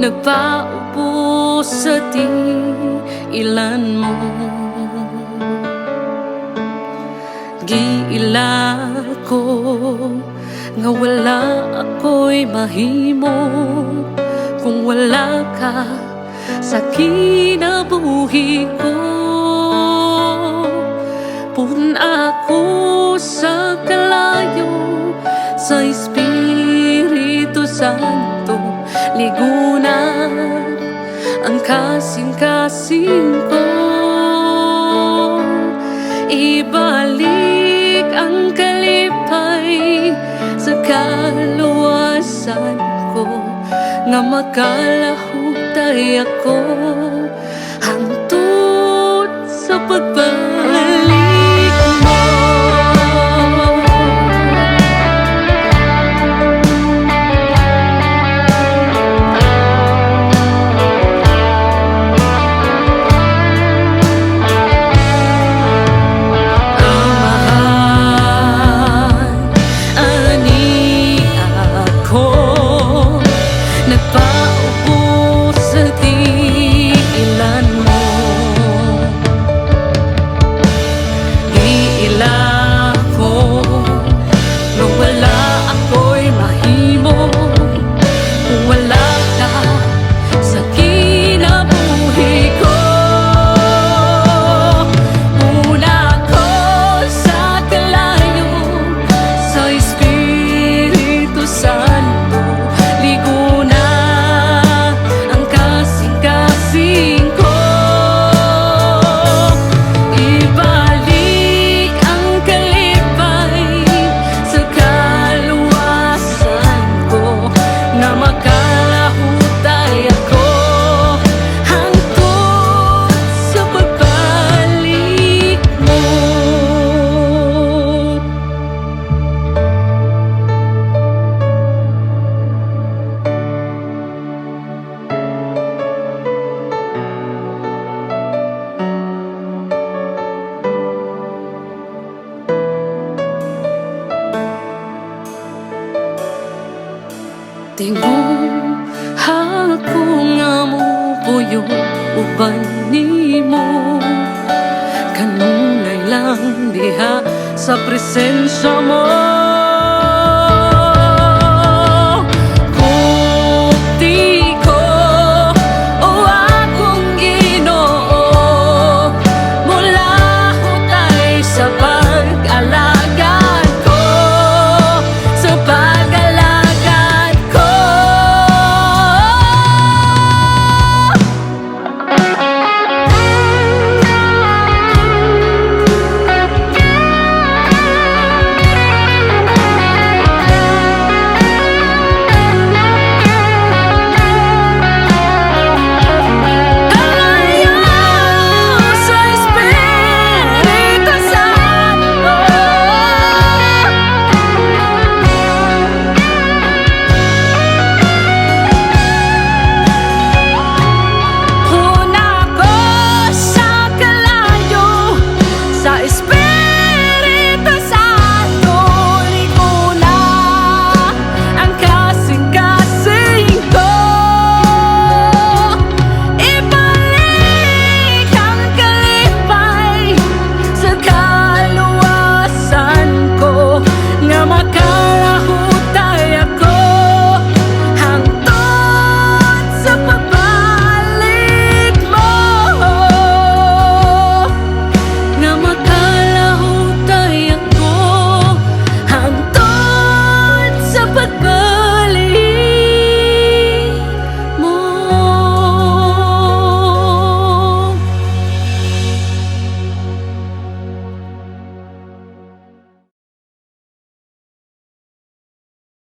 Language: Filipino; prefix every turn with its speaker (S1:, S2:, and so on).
S1: Nagpaupo sa ilan mo. Giila ko Nga wala ako'y mahimo. Kung wala ka sa kinabuhi ko Pun ako sa kalayo Sa Espiritu Santo. Ligunan ang kasing-kasing ko. Ibalik ang kalipay sa kaluwasan ko. Nga makalahutay ako Tingong ako nga mo puyo uban nimo Kanunay lang diha sa presensya mo